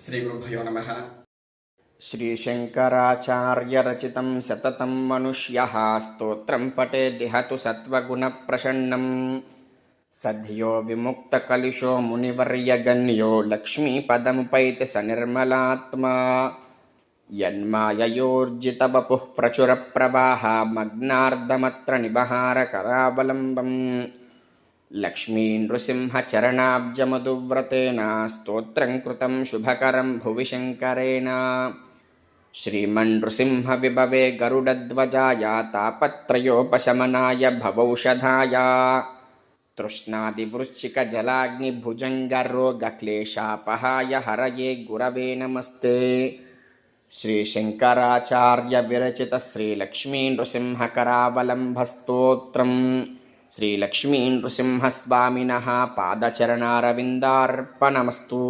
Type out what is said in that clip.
శ్రీ గురుభ్యో నమ శ్రీశంకరాచార్యరచితం సతతం మనుష్య స్తోత్రం పటే దిహతు సత్వగుణప్రసన్నం సద్యో విముక్తకలిశో మునివర్యగణ్యో లక్ష్మీపదముపైతి స నిర్మలాత్మా యన్మాయయోర్జితవపుః ప్రచురప్రవాహ మగ్నార్ధమత్ర నిబహార కరావలంబం प्रचुरप्रवाह मग्नार्धमत्र निबहारकरावलम्बम् लक्ष्मीनृसिंहचरणाब्जमधुव्रतेन स्तोत्रं कृतं शुभकरं भुवि शङ्करेण श्रीमन्नृसिंहविभवे गरुडध्वजाय तापत्रयोपशमनाय भवौषधाय तृष्णादिवृश्चिकजलाग्निभुजङ्गरोगक्लेशापहाय हरये गुरवे नमस्ते శ్రీ లక్ష్మీ నృసింహస్వామిన పాదచరణారవిందార్పణమస్తూ.